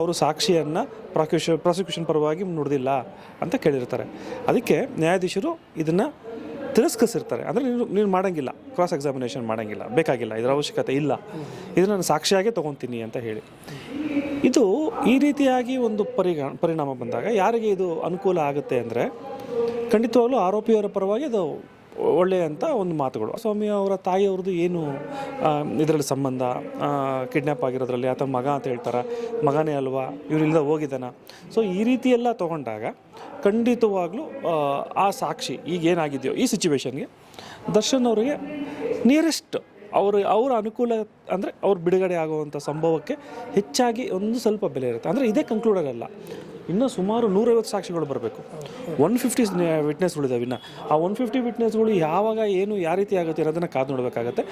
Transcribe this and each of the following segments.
ಅವರು ಸಾಕ್ಷಿಯನ್ನು ಪ್ರಾಕ್ಯೂಷನ್ ಪ್ರಾಸಿಕ್ಯೂಷನ್ ಪರವಾಗಿ ನುಡಿದಿಲ್ಲ ಅಂತ ಕೇಳಿರ್ತಾರೆ. ಅದಕ್ಕೆ ನ್ಯಾಯಾಧೀಶರು ಇದನ್ನು ತಿರಸ್ಕರಿಸಿರ್ತಾರೆ. ಅಂದರೆ ನೀನು ನೀನು ಮಾಡೋಂಗಿಲ್ಲ ಕ್ರಾಸ್ ಎಕ್ಸಾಮಿನೇಷನ್ ಮಾಡೋಂಗಿಲ್ಲ, ಬೇಕಾಗಿಲ್ಲ, ಇದರ ಅವಶ್ಯಕತೆ ಇಲ್ಲ. ಇದನ್ನು ನಾನು ಸಾಕ್ಷಿಯಾಗೇ ತೊಗೊತೀನಿ ಅಂತ ಹೇಳಿ. ಇದು ಈ ರೀತಿಯಾಗಿ ಒಂದು ಪರಿಗಣ ಪರಿಣಾಮ ಬಂದಾಗ ಯಾರಿಗೆ ಇದು ಅನುಕೂಲ ಆಗುತ್ತೆ ಅಂದರೆ ಖಂಡಿತವಾಗಲೂ ಆರೋಪಿಯವರ ಪರವಾಗಿ ಅದು ಒಳ್ಳೆಯ ಅಂತ ಒಂದು ಮಾತುಗಳು. ಸ್ವಾಮಿ ಅವರ ತಾಯಿಯವ್ರದ್ದು ಏನು ಇದರಲ್ಲಿ ಸಂಬಂಧ? ಕಿಡ್ನ್ಯಾಪ್ ಆಗಿರೋದ್ರಲ್ಲಿ ಅಥವಾ ಮಗ ಅಂತ ಹೇಳ್ತಾರೆ? ಮಗನೇ ಅಲ್ವಾ? ಇವರಿಲ್ಲದ ಹೋಗಿದ್ದಾನ? ಸೊ ಈ ರೀತಿ ಎಲ್ಲ ತೊಗೊಂಡಾಗ ಖಂಡಿತವಾಗ್ಲೂ ಆ, ಸಾಕ್ಷಿ ಈಗ ಏನಾಗಿದೆಯೋ ಈ ಸಿಚುವೇಶನ್ಗೆ ದರ್ಶನ್ ಅವರಿಗೆ ನಿಯರೆಸ್ಟ್ ಅವರು ಅವರ ಅನುಕೂಲ ಅಂದರೆ ಅವ್ರು ಬಿಡುಗಡೆ ಆಗುವಂಥ ಸಂಭವಕ್ಕೆ ಹೆಚ್ಚಾಗಿ ಒಂದು ಸ್ವಲ್ಪ ಬೆಲೆ ಇರುತ್ತೆ. ಅಂದರೆ ಇದೇ ಕನ್ಕ್ಲೂಡರ್ ಅಲ್ಲ. ಇನ್ನೂ ಸುಮಾರು ನೂರೈವತ್ತು ಸಾಕ್ಷಿಗಳು ಬರಬೇಕು. ಒನ್ ಫಿಫ್ಟಿ ವಿಟ್ನೆಸ್ಗಳಿದ್ದಾವೆ ಇನ್ನು. ಆ ಒನ್ ಫಿಫ್ಟಿ ವಿಟ್ನೆಸ್ಗಳು ಯಾವಾಗ ಏನು ಯಾವ ರೀತಿ ಆಗುತ್ತೆ ಅನ್ನೋದನ್ನು ಕಾದು ನೋಡಬೇಕಾಗತ್ತೆ.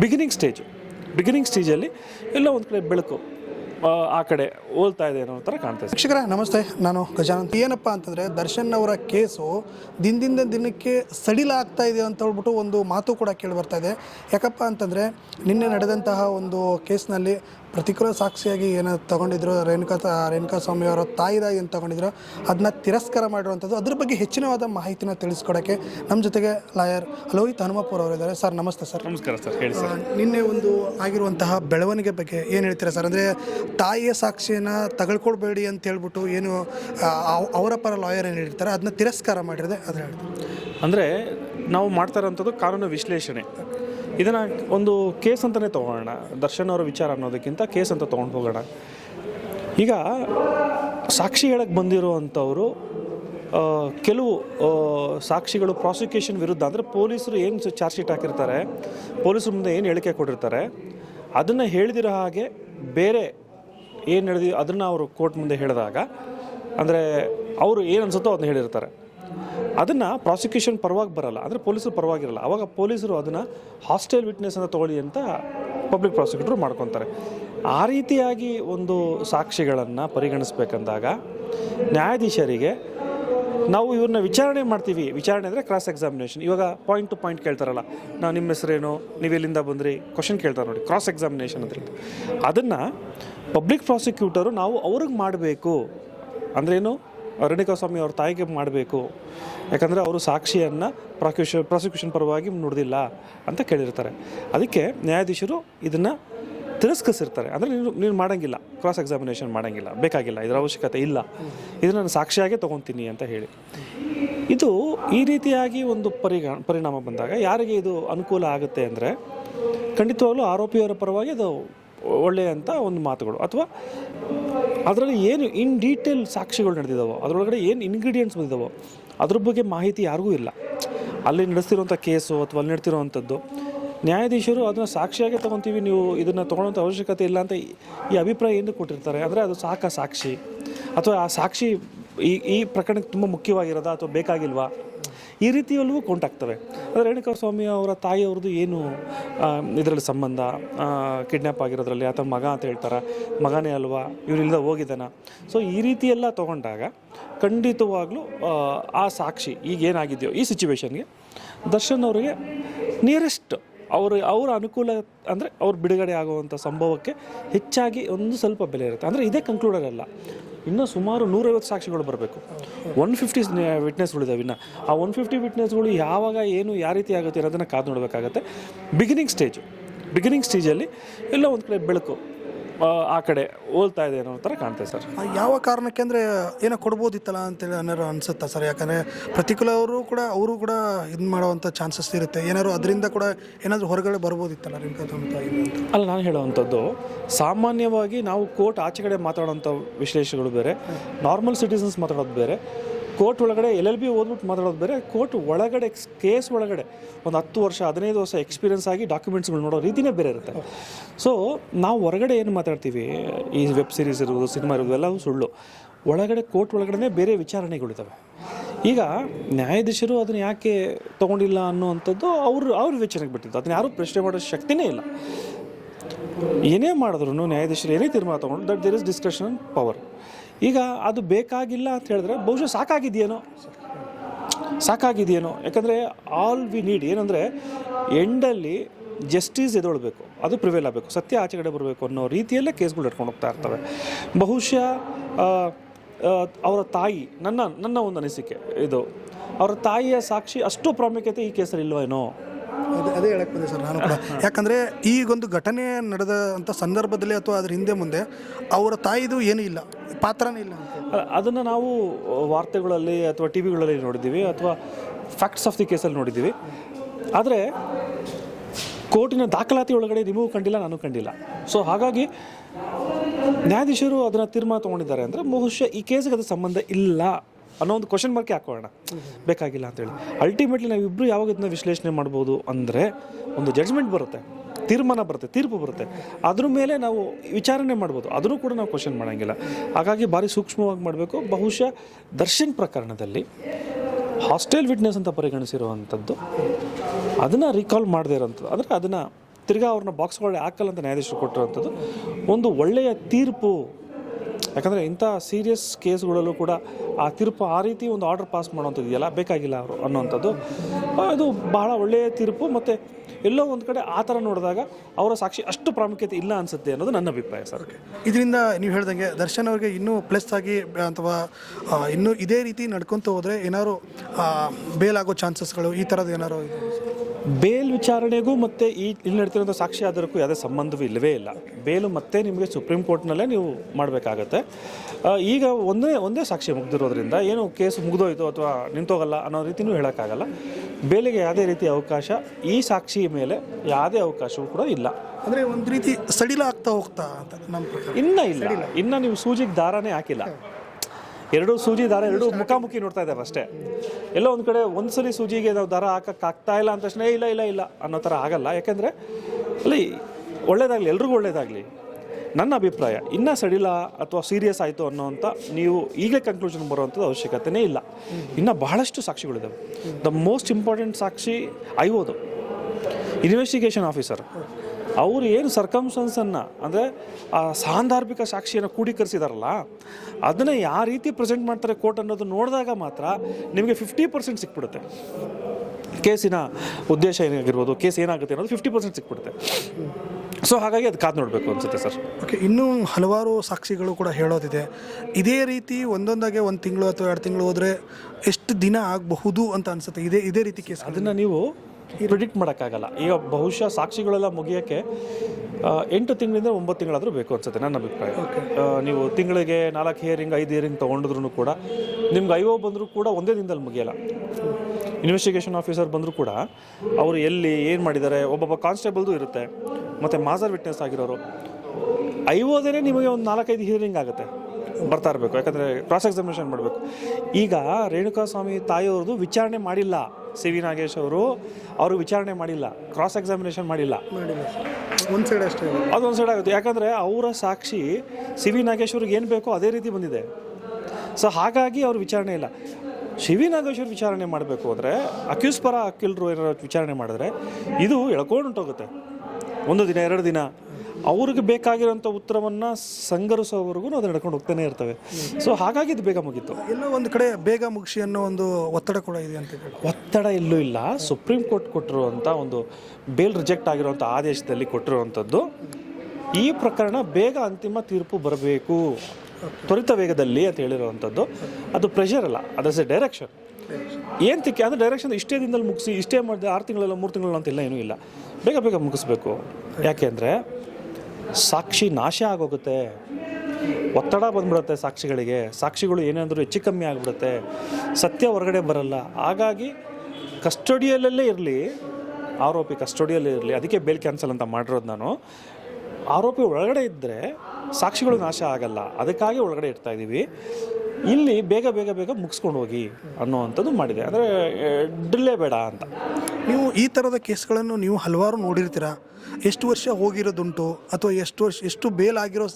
ಬಿಗಿನಿಂಗ್ ಸ್ಟೇಜ್ ಬಿಗಿನಿಂಗ್ ಸ್ಟೇಜಲ್ಲಿ ಎಲ್ಲ ಒಂದು ಕಡೆ ಬೆಳಕು ಆ, ಕಡೆ ಹೋಲ್ತಾ ಇದೆ ಅನ್ನೋ ಥರ ಕಾಣ್ತಾ ಇದೆ. ಶಿಕ್ಷಕರ ನಮಸ್ತೆ. ನಾನು ಗಜಾನಂತ್ ಏನಪ್ಪ ಅಂತಂದರೆ ದರ್ಶನ್ ಅವರ ಕೇಸು ದಿನದಿಂದ ದಿನಕ್ಕೆ ಸಡಿಲಾಗ್ತಾ ಇದೆ ಅಂತ ಹೇಳ್ಬಿಟ್ಟು ಒಂದು ಮಾತು ಕೂಡ ಕೇಳಿ ಬರ್ತಾ ಇದೆ. ಯಾಕಪ್ಪ ಅಂತಂದರೆ ನಿನ್ನೆ ನಡೆದಂತಹ ಒಂದು ಕೇಸ್ನಲ್ಲಿ ಪ್ರತಿಕೂಲ ಸಾಕ್ಷಿಯಾಗಿ ಏನು ತಗೊಂಡಿದ್ರು ರೇಣುಕಾ ತ- ರೇಣುಕಾ ಸ್ವಾಮಿ ಅವರ ತಾಯಿದಾಗಿ ಏನು ತಗೊಂಡಿದ್ರು ಅದನ್ನ ತಿರಸ್ಕಾರ ಮಾಡಿರುವಂಥದ್ದು ಅದ್ರ ಬಗ್ಗೆ ಹೆಚ್ಚಿನವಾದ ಮಾಹಿತಿನ ತಿಳಿಸ್ಕೊಡೋಕ್ಕೆ ನಮ್ಮ ಜೊತೆಗೆ ಲಾಯರ್ ಲೋಹಿತ್ ಹನುಮಪ್ಪರ್ ಅವರಿದ್ದಾರೆ ಸರ್ ನಮಸ್ತೆ ಸರ್. ನಮಸ್ಕಾರ ಸರ್ ಹೇಳಿ ಸರ್. ನಿನ್ನೆ ಒಂದು ಆಗಿರುವಂತಹ ಬೆಳವಣಿಗೆ ಬಗ್ಗೆ ಏನು ಹೇಳ್ತೀರಾ ಸರ್? ಅಂದರೆ ತಾಯಿಯ ಸಾಕ್ಷಿಯನ್ನು ತಗೊಳ್ಕೊಳ್ಬೇಡಿ ಅಂತ ಹೇಳ್ಬಿಟ್ಟು ಏನು ಅವರ ಪರ ಲಾಯರ್ ಏನು ಹೇಳಿರ್ತಾರೆ ಅದನ್ನ ತಿರಸ್ಕಾರ ಮಾಡಿರದೆ ಅದ್ರ ಹೇಳ್ತಾರೆ ಅಂದರೆ ನಾವು ಮಾಡ್ತಾ ಇರೋಂಥದ್ದು ಕಾನೂನು ವಿಶ್ಲೇಷಣೆ. ಇದನ್ನು ಒಂದು ಕೇಸ್ ಅಂತಲೇ ತೊಗೊಳ್ಳೋಣ ದರ್ಶನ್ ಅವರ ವಿಚಾರ ಅನ್ನೋದಕ್ಕಿಂತ ಕೇಸ್ ಅಂತ ತೊಗೊಂಡು ಹೋಗೋಣ. ಈಗ ಸಾಕ್ಷಿ ಹೇಳಕ್ಕೆ ಬಂದಿರುವಂಥವರು ಕೆಲವು ಸಾಕ್ಷಿಗಳು ಪ್ರಾಸಿಕ್ಯೂಷನ್ ವಿರುದ್ಧ, ಅಂದರೆ ಪೊಲೀಸರು ಏನು ಚಾರ್ಜ್ ಶೀಟ್ ಹಾಕಿರ್ತಾರೆ, ಪೊಲೀಸರು ಮುಂದೆ ಏನು ಹೇಳಿಕೆ ಕೊಟ್ಟಿರ್ತಾರೆ, ಅದನ್ನು ಹೇಳಿದಿರೋ ಹಾಗೆ ಬೇರೆ ಏನು ಹೇಳಿದ, ಅದನ್ನು ಅವರು ಕೋರ್ಟ್ ಮುಂದೆ ಹೇಳಿದಾಗ, ಅಂದರೆ ಅವರು ಏನು ಅನ್ಸುತ್ತೋ ಅದನ್ನ ಹೇಳಿರ್ತಾರೆ. ಅದನ್ನು ಪ್ರಾಸಿಕ್ಯೂಷನ್ ಪರವಾಗಿ ಬರಲ್ಲ, ಅಂದರೆ ಪೊಲೀಸರು ಪರವಾಗಿರಲ್ಲ. ಅವಾಗ ಪೊಲೀಸರು ಅದನ್ನು ಹಾಸ್ಟೆಲ್ ವಿಟ್ನೆಸ್ ಅಂತ ತೊಗೊಳ್ಳಿ ಅಂತ ಪಬ್ಲಿಕ್ ಪ್ರಾಸಿಕ್ಯೂಟರ್ ಮಾಡ್ಕೊತಾರೆ. ಆ ರೀತಿಯಾಗಿ ಒಂದು ಸಾಕ್ಷಿಗಳನ್ನು ಪರಿಗಣಿಸ್ಬೇಕಂದಾಗ ನ್ಯಾಯಾಧೀಶರಿಗೆ ನಾವು ಇವ್ರನ್ನ ವಿಚಾರಣೆ ಮಾಡ್ತೀವಿ. ವಿಚಾರಣೆ ಅಂದರೆ ಕ್ರಾಸ್ ಎಕ್ಸಾಮಿನೇಷನ್ ಇವಾಗ ಪಾಯಿಂಟ್ ಟು ಪಾಯಿಂಟ್ ಕೇಳ್ತಾರಲ್ಲ ನಾವು ನಿಮ್ಮ ಹೆಸರೇನು? ನೀವು ಎಲ್ಲಿಂದ ಬಂದ್ರಿ? ಕ್ವಶನ್ ಕೇಳ್ತಾರೆ ನೋಡಿ ಕ್ರಾಸ್ ಎಕ್ಸಾಮಿನೇಷನ್ ಅಂತ ಹೇಳ್ತಾರೆ. ಅದನ್ನು ಪಬ್ಲಿಕ್ ಪ್ರಾಸಿಕ್ಯೂಟರು ನಾವು ಅವ್ರಿಗೆ ಮಾಡಬೇಕು. ಅಂದ್ರೇನು? ರೇಣುಕಾ ಸ್ವಾಮಿ ಅವ್ರ ತಾಯಿಗೆ ಮಾಡಬೇಕು. ಯಾಕಂದರೆ ಅವರು ಸಾಕ್ಷಿಯನ್ನು ಪ್ರಾಕ್ಯೂಷನ್ ಪ್ರಾಸಿಕ್ಯೂಷನ್ ಪರವಾಗಿ ನುಡಿದಿಲ್ಲ ಅಂತ ಕೇಳಿರ್ತಾರೆ. ಅದಕ್ಕೆ ನ್ಯಾಯಾಧೀಶರು ಇದನ್ನು ತಿರಸ್ಕರಿಸಿರ್ತಾರೆ. ಅಂದರೆ ನೀನು ನೀನು ಮಾಡೋಂಗಿಲ್ಲ. ಕ್ರಾಸ್ ಎಕ್ಸಾಮಿನೇಷನ್ ಮಾಡೋಂಗಿಲ್ಲ. ಬೇಕಾಗಿಲ್ಲ. ಇದರ ಅವಶ್ಯಕತೆ ಇಲ್ಲ. ಇದನ್ನು ನಾನು ಸಾಕ್ಷಿಯಾಗೆ ತೊಗೊತೀನಿ ಅಂತ ಹೇಳಿ. ಇದು ಈ ರೀತಿಯಾಗಿ ಒಂದು ಪರಿಗಣ ಪರಿಣಾಮ ಬಂದಾಗ ಯಾರಿಗೆ ಇದು ಅನುಕೂಲ ಆಗುತ್ತೆ ಅಂದರೆ ಖಂಡಿತವಾಗಲೂ ಆರೋಪಿಯವರ ಪರವಾಗಿ ಅದು ಒಳ್ಳೆಯ ಅಂತ ಒಂದು ಮಾತುಗಳು. ಅಥವಾ ಅದರಲ್ಲಿ ಏನು ಇನ್ ಡೀಟೇಲ್ ಸಾಕ್ಷಿಗಳು ನಡೆದಿದ್ದಾವೋ ಅದರೊಳಗಡೆ ಏನು ಇಂಗ್ರೀಡಿಯೆಂಟ್ಸ್ ಬಂದಿದ್ದಾವೋ ಅದ್ರ ಬಗ್ಗೆ ಮಾಹಿತಿ ಯಾರಿಗೂ ಇಲ್ಲ. ಅಲ್ಲಿ ನಡೆಸ್ತಿರುವಂಥ ಕೇಸು ಅಥವಾ ಅಲ್ಲಿ ನಡ್ತಿರುವಂಥದ್ದು ನ್ಯಾಯಾಧೀಶರು ಅದನ್ನು ಸಾಕ್ಷಿಯಾಗಿ ತೊಗೊತೀವಿ, ನೀವು ಇದನ್ನು ತೊಗೊಳ್ಳೋಂಥ ಅವಶ್ಯಕತೆ ಇಲ್ಲ ಅಂತ ಈ ಅಭಿಪ್ರಾಯ ಏನು ಕೊಟ್ಟಿರ್ತಾರೆ? ಅಂದರೆ ಅದು ಸಾಕ ಸಾಕ್ಷಿ ಅಥವಾ ಆ ಸಾಕ್ಷಿ ಈ ಈ ಪ್ರಕರಣಕ್ಕೆ ತುಂಬ ಮುಖ್ಯವಾಗಿರೋದಾ ಅಥವಾ ಬೇಕಾಗಿಲ್ವಾ? ಈ ರೀತಿಯಲ್ಲೂ ಕೊಂಟಾಗ್ತವೆ ಅಂದರೆ ಆದರೆ ರೇಣುಕಾ ಸ್ವಾಮಿ ಅವರ ತಾಯಿಯವ್ರದ್ದು ಏನು ಇದರಲ್ಲಿ ಸಂಬಂಧ ಕಿಡ್ನ್ಯಾಪ್ ಆಗಿರೋದ್ರಲ್ಲಿ ಅಥವಾ ಮಗ ಅಂತ ಹೇಳ್ತಾರೆ ಮಗನೇ ಅಲ್ವಾ ಇವರಿಲ್ಲದ ಹೋಗಿದ್ದಾನ? ಸೊ ಈ ರೀತಿಯೆಲ್ಲ ತೊಗೊಂಡಾಗ ಖಂಡಿತವಾಗ್ಲೂ ಆ, ಸಾಕ್ಷಿ ಈಗ ಏನಾಗಿದೆಯೋ ಈ ಸಿಚುವೇಶನ್ಗೆ ದರ್ಶನ್ ಅವರಿಗೆ ನಿಯರೆಸ್ಟ್ ಅವರು ಅವರ ಅನುಕೂಲ ಅಂದರೆ ಅವ್ರು ಬಿಡುಗಡೆ ಆಗುವಂಥ ಸಂಭವಕ್ಕೆ ಹೆಚ್ಚಾಗಿ ಒಂದು ಸ್ವಲ್ಪ ಬೆಲೆ ಇರುತ್ತೆ. ಅಂದರೆ ಇದೇ ಕನ್ಕ್ಲೂಡರ್ ಅಲ್ಲ. ಇನ್ನೂ ಸುಮಾರು ನೂರೈವತ್ತು ಸಾಕ್ಷಿಗಳು ಬರಬೇಕು. ಒನ್ ಫಿಫ್ಟಿ ವಿಟ್ನೆಸ್ಗಳಿದ್ದಾವೆ ಇನ್ನು. ಆ ಒನ್ ಫಿಫ್ಟಿ ವಿಟ್ನೆಸ್ಗಳು ಯಾವಾಗ, ಏನು, ಯಾವ ರೀತಿ ಆಗುತ್ತೆ ಅನ್ನೋದನ್ನು ಕಾದು ನೋಡಬೇಕಾಗತ್ತೆ. ಬಿಗಿನಿಂಗ್ ಸ್ಟೇಜು ಬಿಗಿನಿಂಗ್ ಸ್ಟೇಜಲ್ಲಿ ಎಲ್ಲ ಒಂದು ಕಡೆ ಬೆಳಕು. ಆ, ಕಡೆ ಹೋಲ್ತಾ ಇದೆ ಅನ್ನೋ ಥರ ಕಾಣ್ತದೆ ಸರ್. ಯಾವ ಕಾರಣಕ್ಕೆ ಅಂದರೆ ಏನೋ ಕೊಡ್ಬೋದಿತ್ತಲ್ಲ ಅಂತೇಳಿ ಅನ್ನೋರು ಅನ್ಸುತ್ತಾ ಸರ್? ಯಾಕಂದರೆ ಪ್ರತಿಕೂಲ ಅವರು ಕೂಡ ಅವರು ಕೂಡ ಇದು ಮಾಡುವಂಥ ಚಾನ್ಸಸ್ ಇರುತ್ತೆ. ಏನಾದ್ರು ಅದರಿಂದ ಕೂಡ ಏನಾದರೂ ಹೊರಗಡೆ ಬರ್ಬೋದಿತ್ತಲ್ಲ ತಾಯಿ ಅಂತ ಅಲ್ಲ ನಾನು ಹೇಳುವಂಥದ್ದು ಸಾಮಾನ್ಯವಾಗಿ ನಾವು ಕೋರ್ಟ್ ಆಚೆ ಕಡೆ ಮಾತಾಡೋಂಥ ವಿಶ್ಲೇಷಗಳು ಬೇರೆ ನಾರ್ಮಲ್ ಸಿಟಿಸನ್ಸ್ ಮಾತಾಡೋದು ಬೇರೆ ಕೋರ್ಟ್ ಒಳಗಡೆ, ಎಲ್ ಎಲ್ ಬಿ ಓದ್ಬಿಟ್ಟು ಮಾತಾಡೋದು ಬೇರೆ, ಕೋರ್ಟ್ ಒಳಗಡೆ, ಕೇಸ್ ಒಳಗಡೆ ಒಂದು ಹತ್ತು ವರ್ಷ, ಹದಿನೈದು ವರ್ಷ ಎಕ್ಸ್ಪೀರಿಯನ್ಸ್ ಆಗಿ ಡಾಕ್ಯುಮೆಂಟ್ಸ್ಗಳು ನೋಡೋ ರೀತಿನೇ ಬೇರೆ ಇರುತ್ತೆ. ಸೊ ನಾವು ಹೊರಗಡೆ ಏನು ಮಾತಾಡ್ತೀವಿ? ಈ ವೆಬ್ ಸೀರೀಸ್ ಇರ್ಬೋದು ಸಿನಿಮಾ ಇರ್ಬೋದು, ಎಲ್ಲವೂ ಸುಳ್ಳು. ಒಳಗಡೆ, ಕೋರ್ಟ್ ಒಳಗಡೆ ಬೇರೆ ವಿಚಾರಣೆಗಳಿದ್ದಾವೆ ಈಗ ನ್ಯಾಯಾಧೀಶರು ಅದನ್ನು ಯಾಕೆ ತೊಗೊಂಡಿಲ್ಲ ಅನ್ನುವಂಥದ್ದು ಅವರು, ಅವ್ರ ವಿಚಾರಣೆಗೆ ಬಿಟ್ಟಿದ್ದು. ಅದನ್ನ ಯಾರೂ ಪ್ರಶ್ನೆ ಮಾಡೋ ಶಕ್ತಿನೇ ಇಲ್ಲ. ಏನೇ ಮಾಡಿದ್ರು ನ್ಯಾಯಾಧೀಶರು ಏನೇ ತೀರ್ಮಾನ ತೊಗೊಂಡು that there is discussion power ಈಗ ಅದು ಬೇಕಾಗಿಲ್ಲ ಅಂತ ಹೇಳಿದ್ರೆ ಬಹುಶಃ ಸಾಕಾಗಿದೆಯೇನೋ? ಸಾಕಾಗಿದೆಯೇನೋ? ಯಾಕಂದರೆ ಆಲ್ ವಿ ನೀಡ್ ಏನಂದರೆ ಎಂಡಲ್ಲಿ ಜಸ್ಟಿಸ್ ಎದೊಳ್ಬೇಕು ಅದು ಪ್ರಿವೇಲ್ ಆಗಬೇಕು, ಸತ್ಯ ಆಚೆಗಡೆ ಬರಬೇಕು ಅನ್ನೋ ರೀತಿಯಲ್ಲೇ ಕೇಸ್ಗಳು ಇಟ್ಕೊಂಡು ಹೋಗ್ತಾ ಇರ್ತವೆ. ಬಹುಶಃ ಅವರ ತಾಯಿ, ನನ್ನ ನನ್ನ ಒಂದು ಅನಿಸಿಕೆ ಇದು. ಅವರ ತಾಯಿಯ ಸಾಕ್ಷಿ ಅಷ್ಟು ಪ್ರಾಮುಖ್ಯತೆ ಈ ಕೇಸಲ್ಲಿ ಇಲ್ವೇನೋ ಅದೇ ಅದೇ ಹೇಳಕ್ ಬಂದೆ ಸರ್ ನಾನು ಕೂಡ. ಯಾಕಂದರೆ ಈಗೊಂದು ಘಟನೆ ನಡೆದ ಅಂತ ಸಂದರ್ಭದಲ್ಲಿ ಅಥವಾ ಅದ್ರ ಹಿಂದೆ ಮುಂದೆ ಅವರ ತಾಯಿದು ಏನೂ ಇಲ್ಲ ಪಾತ್ರನೇ ಇಲ್ಲ ಅದನ್ನ ಅದನ್ನು ನಾವು ವಾರ್ತೆಗಳಲ್ಲಿ ಅಥವಾ ಟಿ ವಿಗಳಲ್ಲಿ ನೋಡಿದ್ದೀವಿ ಅಥವಾ ಫ್ಯಾಕ್ಟ್ಸ್ ಆಫ್ ದಿ ಕೇಸಲ್ಲಿ ನೋಡಿದ್ದೀವಿ. ಆದರೆ ಕೋರ್ಟಿನ ದಾಖಲಾತಿ ಒಳಗಡೆ ನಿಮಗೂ ಕಂಡಿಲ್ಲ ನಾನು ಕಂಡಿಲ್ಲ. ಸೊ ಹಾಗಾಗಿ ನ್ಯಾಯಾಧೀಶರು ಅದನ್ನು ತೀರ್ಮಾನ ತೊಗೊಂಡಿದ್ದಾರೆ ಅಂದರೆ ಬಹುಶಃ ಈ ಕೇಸಿಗೆ ಅದು ಸಂಬಂಧ ಇಲ್ಲ. ಅನ್ನೋ ಒಂದು ಕ್ವಶನ್ ಮಾರ್ಕೆ ಹಾಕೋಣ. ಬೇಕಾಗಿಲ್ಲ ಅಂತೇಳಿ. ಅಲ್ಟಿಮೇಟ್ಲಿ ನಾವಿಬ್ಬರು ಯಾವಾಗ ಇದನ್ನ ವಿಶ್ಲೇಷಣೆ ಮಾಡ್ಬೋದು ಅಂದರೆ ಒಂದು ಜಡ್ಜ್ಮೆಂಟ್ ಬರುತ್ತೆ. ತೀರ್ಮಾನ ಬರುತ್ತೆ, ತೀರ್ಪು ಬರುತ್ತೆ. ಅದ್ರ ಮೇಲೆ ನಾವು ವಿಚಾರಣೆ ಮಾಡ್ಬೋದು. ಅದನ್ನು ಕೂಡ ನಾವು ಕ್ವಶನ್ ಮಾಡೋಂಗಿಲ್ಲ. ಹಾಗಾಗಿ ಭಾರಿ ಸೂಕ್ಷ್ಮವಾಗಿ ಮಾಡಬೇಕು. ಬಹುಶಃ ದರ್ಶನ್ ಪ್ರಕರಣದಲ್ಲಿ ಹಾಸ್ಟೆಲ್ ವಿಟ್ನೆಸ್ ಅಂತ ಪರಿಗಣಿಸಿರುವಂಥದ್ದು ಅದನ್ನು ರಿಕಾಲ್ ಮಾಡದೇ ಇರೋಂಥದ್ದು ಅಂದರೆ ಅದನ್ನು ತಿರ್ಗಾ ಅವ್ರನ್ನ ಬಾಕ್ಸ್ ಒಳಗೆ ಹಾಕಲ್ಲ ಅಂತ ನ್ಯಾಯಾಧೀಶರು ಕೊಟ್ಟಿರೋಂಥದ್ದು ಒಂದು ಒಳ್ಳೆಯ ತೀರ್ಪು ಯಾಕಂದರೆ ಇಂಥ ಸೀರಿಯಸ್ ಕೇಸ್ಗಳಲ್ಲೂ ಕೂಡ ಆ ತೀರ್ಪು ಆ ರೀತಿ ಒಂದು ಆರ್ಡರ್ ಪಾಸ್ ಮಾಡೋವಂಥದ್ದು ಇದೆಯಲ್ಲ ಬೇಕಾಗಿಲ್ಲ ಅವರು ಅನ್ನೋವಂಥದ್ದು. ಅದು ಬಹಳ ಒಳ್ಳೆಯ ತೀರ್ಪು ಮತ್ತು ಎಲ್ಲೋ ಒಂದು ಕಡೆ ಆ ಥರ ನೋಡಿದಾಗ ಅವರ ಸಾಕ್ಷಿ ಅಷ್ಟು ಪ್ರಾಮುಖ್ಯತೆ ಇಲ್ಲ ಅನಿಸುತ್ತೆ ಅನ್ನೋದು ನನ್ನ ಅಭಿಪ್ರಾಯ ಸರ್. ಇದರಿಂದ ನೀವು ಹೇಳ್ದಂಗೆ ದರ್ಶನ್ ಅವ್ರಿಗೆ ಇನ್ನೂ ಪ್ಲಸ್ ಆಗಿ, ಅಥವಾ ಇನ್ನೂ ಇದೇ ರೀತಿ ನಡ್ಕೊತ ಹೋದರೆ ಏನಾದ್ರು ಬೇಲ್ ಆಗೋ ಚಾನ್ಸಸ್ಗಳು ಈ ಥರದ್ದು ಇದೆ ಬೇಲ್ ವಿಚಾರಣೆಗೂ ಮತ್ತೆ ಈ ಇಲ್ಲಿ ನಡ್ತಿರೋಂಥ ಸಾಕ್ಷಿ ಆಧಾರಕ್ಕೂ ಯಾವುದೇ ಸಂಬಂಧವೂ ಇಲ್ಲವೇ ಇಲ್ಲ. ಬೇಲು ಮತ್ತೆ ನಿಮಗೆ ಸುಪ್ರೀಂ ಕೋರ್ಟ್ನಲ್ಲೇ ನೀವು ಮಾಡಬೇಕಾಗತ್ತೆ. ಈಗ ಒಂದೇ ಒಂದೇ ಸಾಕ್ಷಿ ಮುಗ್ದಿರೋದ್ರಿಂದ ಏನು ಕೇಸ್ ಮುಗಿದೋಯ್ತು ಅಥವಾ ನಿಂತೋಗಲ್ಲ ಅನ್ನೋ ರೀತಿಯೂ ಹೇಳೋಕ್ಕಾಗಲ್ಲ. ಬೇಲಿಗೆ ಯಾವುದೇ ರೀತಿ ಅವಕಾಶ ಈ ಸಾಕ್ಷಿ ಮೇಲೆ ಯಾವುದೇ ಅವಕಾಶವೂ ಕೂಡ ಇಲ್ಲ. ಅಂದರೆ ಒಂದು ರೀತಿ ಸಡಿಲ ಆಗ್ತಾ ಹೋಗ್ತಾ ಅಂತ ನಮ್ಮ ಇನ್ನ ಇಲ್ಲ. ಇನ್ನೂ ನೀವು ಸೂಜಿಗೆ ದಾರನೇ ಹಾಕಿಲ್ಲ. ಎರಡು ಸೂಜಿ ದಾರ, ಎರಡು ಮುಖಾಮುಖಿ ನೋಡ್ತಾ ಇದ್ದಾವೆ ಅಷ್ಟೇ. ಎಲ್ಲ ಒಂದು ಕಡೆ ಒಂದ್ಸಲಿ ಸೂಜಿಗೆ ನಾವು ದಾರ ಹಾಕಕ್ಕೆ ಆಗ್ತಾ ಇಲ್ಲ ಅಂತ ತಕ್ಷಣ ಇಲ್ಲ ಇಲ್ಲ ಇಲ್ಲ ಅನ್ನೋ ಥರ ಆಗಲ್ಲ. ಯಾಕೆಂದರೆ ಅಲ್ಲಿ ಒಳ್ಳೇದಾಗಲಿ, ಎಲ್ರಿಗೂ ಒಳ್ಳೇದಾಗಲಿ. ನನ್ನ ಅಭಿಪ್ರಾಯ, ಇನ್ನೂ ಸಡಿಲ ಅಥವಾ ಸೀರಿಯಸ್ ಆಯಿತು ಅನ್ನೋಂಥ ನೀವು ಈಗಲೇ ಕನ್ಕ್ಲೂಷನ್ ಬರುವಂಥದ್ದು ಅವಶ್ಯಕತೆಯೇ ಇಲ್ಲ. ಇನ್ನೂ ಬಹಳಷ್ಟು ಸಾಕ್ಷಿಗಳಿದ್ದಾವೆ ದ ಮೋಸ್ಟ್ ಇಂಪಾರ್ಟೆಂಟ್ ಸಾಕ್ಷಿ ಐವೋದು ಇನ್ವೆಸ್ಟಿಗೇಷನ್ ಆಫೀಸರ್. ಅವರು ಏನು ಸರ್ಕಮ್ಸ್ಟನ್ಸನ್ನು ಅಂದರೆ ಆ ಸಾಂದರ್ಭಿಕ ಸಾಕ್ಷಿಯನ್ನು ಕೂಡೀಕರಿಸಿದಾರಲ್ಲ ಅದನ್ನು ಯಾವ ರೀತಿ ಪ್ರೆಸೆಂಟ್ ಮಾಡ್ತಾರೆ ಕೋರ್ಟ್ ಅನ್ನೋದು ನೋಡಿದಾಗ ಮಾತ್ರ ನಿಮಗೆ ಫಿಫ್ಟಿ ಪರ್ಸೆಂಟ್ ಸಿಕ್ಬಿಡುತ್ತೆ. ಕೇಸಿನ ಉದ್ದೇಶ ಏನಾಗಿರ್ಬೋದು ಕೇಸ್ ಏನಾಗುತ್ತೆ ಅನ್ನೋದು ಫಿಫ್ಟಿ ಪರ್ಸೆಂಟ್ ಸಿಕ್ಬಿಡುತ್ತೆ. ಸೊ ಹಾಗಾಗಿ ಅದು ಕಾದು ನೋಡಬೇಕು ಅನ್ಸುತ್ತೆ ಸರ್. ಓಕೆ ಇನ್ನೂ ಹಲವಾರು ಸಾಕ್ಷಿಗಳು ಕೂಡ ಹೇಳೋದಿದೆ. ಇದೇ ರೀತಿ ಒಂದೊಂದಾಗೆ ಒಂದು ತಿಂಗಳು ಅಥವಾ ಎರಡು ತಿಂಗಳು ಹೋದರೆ ಎಷ್ಟು ದಿನ ಆಗಬಹುದು ಅಂತ ಅನಿಸುತ್ತೆ? ಇದೇ ಇದೇ ರೀತಿ ಕೇಸ್ ಅದನ್ನು ನೀವು ಪ್ರಿಡಿಕ್ಟ್ ಮಾಡೋಕ್ಕಾಗಲ್ಲ. ಈಗ ಬಹುಶಃ ಸಾಕ್ಷಿಗಳೆಲ್ಲ ಮುಗಿಯೋಕ್ಕೆ ಎಂಟು ತಿಂಗಳಿಂದ ಒಂಬತ್ತು ತಿಂಗಳಾದರೂ ಬೇಕು ಅನ್ಸುತ್ತೆ ನನ್ನ ಅಭಿಪ್ರಾಯ. ನೀವು ತಿಂಗಳಿಗೆ ನಾಲ್ಕು ಹಿಯರಿಂಗ್ ಐದು ಹಿಯರಿಂಗ್ ತೊಗೊಂಡಿದ್ರು ಕೂಡ ನಿಮ್ಗೆ ಐ ಓ ಬಂದರೂ ಕೂಡ ಒಂದೇ ದಿನದಲ್ಲಿ ಮುಗಿಯಲ್ಲ. ಇನ್ವೆಸ್ಟಿಗೇಷನ್ ಆಫೀಸರ್ ಬಂದರೂ ಕೂಡ ಅವರು ಎಲ್ಲಿ, ಏನು ಮಾಡಿದ್ದಾರೆ, ಒಬ್ಬೊಬ್ಬ ಕಾನ್ಸ್ಟೇಬಲ್ದು ಇರುತ್ತೆ, ಮತ್ತು ಮಾಸರ್ ವಿಟ್ನೆಸ್ ಆಗಿರೋರು. ಐ ಓದೇ ನಿಮಗೆ ಒಂದು ನಾಲ್ಕೈದು ಹಿಯರಿಂಗ್ ಆಗುತ್ತೆ. ಬರ್ತಾ ಇರಬೇಕು. ಯಾಕಂದರೆ ಕ್ರಾಸ್ ಎಕ್ಸಾಮಿನೇಷನ್ ಮಾಡಬೇಕು. ಈಗ ರೇಣುಕಾಸ್ವಾಮಿ ತಾಯಿಯವ್ರದ್ದು ವಿಚಾರಣೆ ಮಾಡಿಲ್ಲ. ಸಿ ವಿ ನಾಗೇಶ್ ಅವರು ಅವರು ವಿಚಾರಣೆ ಮಾಡಿಲ್ಲ. ಕ್ರಾಸ್ ಎಕ್ಸಾಮಿನೇಷನ್ ಮಾಡಿಲ್ಲ. ಒಂದು ಸೈಡ್ ಅಷ್ಟೇ. ಅದೊಂದು ಸೈಡ್ ಆಗುತ್ತೆ. ಯಾಕಂದರೆ ಅವರ ಸಾಕ್ಷಿ ಸಿ ವಿ ನಾಗೇಶ್ವರಿಗೆ ಏನು ಬೇಕೋ ಅದೇ ರೀತಿ ಬಂದಿದೆ. ಸೊ ಹಾಗಾಗಿ ಅವ್ರ ವಿಚಾರಣೆ ಇಲ್ಲ. ಶಿವಿ ವಿ ನಾಗೇಶ್ವರ ವಿಚಾರಣೆ ಮಾಡಬೇಕು ಅಂದರೆ ಅಕ್ಯೂಸ್ ಪರ ಅಕ್ಕಿಲ್ರು ಏನಾರು ವಿಚಾರಣೆ ಮಾಡಿದ್ರೆ ಇದು ಎಳ್ಕೊಂಡು ಹೊಂಟೋಗುತ್ತೆ. ಒಂದು ದಿನ ಎರಡು ದಿನ. ಅವ್ರಿಗೆ ಬೇಕಾಗಿರೋಂಥ ಉತ್ತರವನ್ನು ಸಂಗರಿಸೋವರೆಗೂ ಅದು ನಡ್ಕೊಂಡು ಹೋಗ್ತಾನೆ ಇರ್ತವೆ. ಸೊ ಹಾಗಾಗಿ ಇದು ಬೇಗ ಮುಗೀತು. ಎಲ್ಲೋ ಒಂದು ಕಡೆ ಬೇಗ ಮುಗಿಸಿ ಅನ್ನೋ ಒಂದು ಒತ್ತಡ ಕೂಡ ಇದೆ ಅಂತ ಒತ್ತಡ ಎಲ್ಲೂ ಇಲ್ಲ. ಸುಪ್ರೀಂ ಕೋರ್ಟ್ ಕೊಟ್ಟಿರುವಂಥ ಒಂದು ಬೇಲ್ ರಿಜೆಕ್ಟ್ ಆಗಿರುವಂಥ ಆದೇಶದಲ್ಲಿ ಕೊಟ್ಟಿರುವಂಥದ್ದು ಈ ಪ್ರಕರಣ ಬೇಗ ಅಂತಿಮ ತೀರ್ಪು ಬರಬೇಕು. ತ್ವರಿತ ವೇಗದಲ್ಲಿ ಅಂತ ಹೇಳಿರುವಂಥದ್ದು. ಅದು ಪ್ರೆಷರ್ ಅಲ್ಲ ಅದರ್ಸ್ ಎ ಡೈರೆಕ್ಷನ್ ಏನು ತಿಕ್ಕೆ ಅದು ಡೈರೆಕ್ಷನ್ ಇಷ್ಟೇ ದಿನದಲ್ಲಿ ಮುಗಿಸಿ ಇಷ್ಟೇ ಮಾಡಿದೆ ಆರು ತಿಂಗಳಲ್ಲ ಮೂರು ತಿಂಗಳಲ್ಲ ಅಂತೆಲ್ಲ ಏನೂ ಇಲ್ಲ. ಬೇಗ ಬೇಗ ಮುಗಿಸ್ಬೇಕು. ಯಾಕೆಂದರೆ ಸಾಕ್ಷಿ ನಾಶ ಆಗೋಗುತ್ತೆ. ಒತ್ತಡ ಬಂದ್ಬಿಡುತ್ತೆ ಸಾಕ್ಷಿಗಳಿಗೆ. ಸಾಕ್ಷಿಗಳು ಏನಾದರೂ ಹೆಚ್ಚು ಕಮ್ಮಿ ಆಗಿಬಿಡುತ್ತೆ. ಸತ್ಯ ಹೊರಗಡೆ ಬರಲ್ಲ. ಹಾಗಾಗಿ ಕಸ್ಟಡಿಯಲ್ಲೇ ಇರಲಿ, ಆರೋಪಿ ಕಸ್ಟಡಿಯಲ್ಲೇ ಇರಲಿ, ಅದಕ್ಕೆ ಬೇಲ್ ಕ್ಯಾನ್ಸಲ್ ಅಂತ ಮಾಡಿರೋದು ನಾನು. ಆರೋಪಿ ಒಳಗಡೆ ಇದ್ದರೆ ಸಾಕ್ಷಿಗಳು ನಾಶ ಆಗಲ್ಲ. ಅದಕ್ಕಾಗಿ ಒಳಗಡೆ ಇಡ್ತಾ ಇದ್ದೀವಿ ಇಲ್ಲಿ ಬೇಗ ಬೇಗ ಬೇಗ ಮುಗಿಸ್ಕೊಂಡು ಹೋಗಿ ಅನ್ನೋವಂಥದ್ದು ಮಾಡಿದೆ. ಅಂದರೆ ಡಿಲ್ಲೇ ಬೇಡ ಅಂತ. ನೀವು ಈ ಥರದ ಕೇಸ್ಗಳನ್ನು ನೀವು ಹಲವಾರು ನೋಡಿರ್ತೀರಾ? ಎಷ್ಟು ವರ್ಷ ಹೋಗಿರೋದುಂಟು? ಅಥವಾ ಎಷ್ಟು ವರ್ಷ ಎಷ್ಟು ಬೇಲ್ ಆಗಿರೋ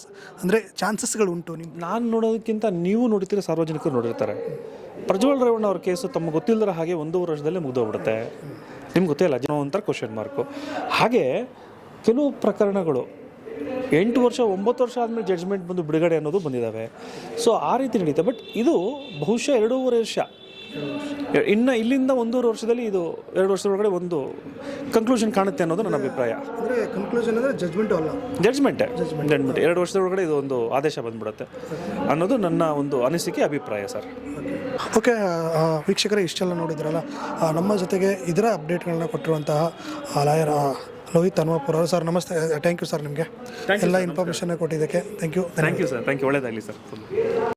ಅಂದರೆ ಚಾನ್ಸಸ್ಗಳುಂಟು ನಿಮ್ಮ ನಾನು ನೋಡೋದಕ್ಕಿಂತ ನೀವು ನೋಡಿರ್ತೀರ ಸಾರ್ವಜನಿಕರು ನೋಡಿರ್ತಾರೆ. ಪ್ರಜ್ವಲ್ ರೇವಣ್ಣ ಅವ್ರ ಕೇಸು ತಮಗೆ ಗೊತ್ತಿಲ್ಲದ ಹಾಗೆ ಒಂದೂವರೆ ವರ್ಷದಲ್ಲೇ ಮುಗಿದೋಗ್ಬಿಡುತ್ತೆ. ನಿಮ್ಗೆ ಗೊತ್ತಿಲ್ಲ ಜನ ಒಂಥರ ಕ್ವಶನ್ ಮಾರ್ಕು ಹಾಗೆ ಕೆಲವು ಪ್ರಕರಣಗಳು ಎಂಟು ವರ್ಷ ಒಂಬತ್ತು ವರ್ಷ ಆದಮೇಲೆ ಜಡ್ಜ್ಮೆಂಟ್ ಬಂದು ಬಿಡುಗಡೆ ಅನ್ನೋದು ಬಂದಿದ್ದಾವೆ ಸೊ ಆ ರೀತಿ ನಡೀತೆ ಬಟ್ ಇದು ಬಹುಶಃ ಎರಡೂವರೆ ವರ್ಷ. ಇನ್ನು ಇಲ್ಲಿಂದ ಒಂದೂವರೆ ವರ್ಷದಲ್ಲಿ ಇದು ಎರಡು ವರ್ಷದೊಳಗಡೆ ಒಂದು ಕನ್ಕ್ಲೂಷನ್ ಕಾಣುತ್ತೆ ಅನ್ನೋದು ನನ್ನ ಅಭಿಪ್ರಾಯ. ಅಂದರೆ ಕನ್ಕ್ಲೂಷನ್ ಅಂದರೆ ಜಜ್ಮೆಂಟು ಅಲ್ಲ? ಜಡ್ಜ್ಮೆಂಟೇ ಜಡ್ಜ್ಮೆಂಟ್ ಎರಡು ವರ್ಷದೊಳಗಡೆ ಇದು ಒಂದು ಆದೇಶ ಬಂದ್ಬಿಡುತ್ತೆ ಅನ್ನೋದು ನನ್ನ ಒಂದು ಅನಿಸಿಕೆ ಅಭಿಪ್ರಾಯ ಸರ್. ಓಕೆ ವೀಕ್ಷಕರೇ ಇಷ್ಟೆಲ್ಲ ನೋಡಿದ್ರಲ್ಲ. ನಮ್ಮ ಜೊತೆಗೆ ಇದರ ಅಪ್ಡೇಟ್ಗಳನ್ನ ಕೊಟ್ಟಿರುವಂತಹ ಲಾಯರ್ ಲೋಹಿತ್ ಹನುಮಪುರ ಅವರು ಸರ್ ನಮಸ್ತೆ ಥ್ಯಾಂಕ್ ಯು ಸರ್ ನಿಮಗೆ. ಎಲ್ಲ ಇನ್ಫಾರ್ಮೇಷನ್ ಕೊಟ್ಟಿದ್ದಕ್ಕೆ. Thank you thank you sir thank you ಒಳ್ಳೇದಾಗಲಿ ಸರ್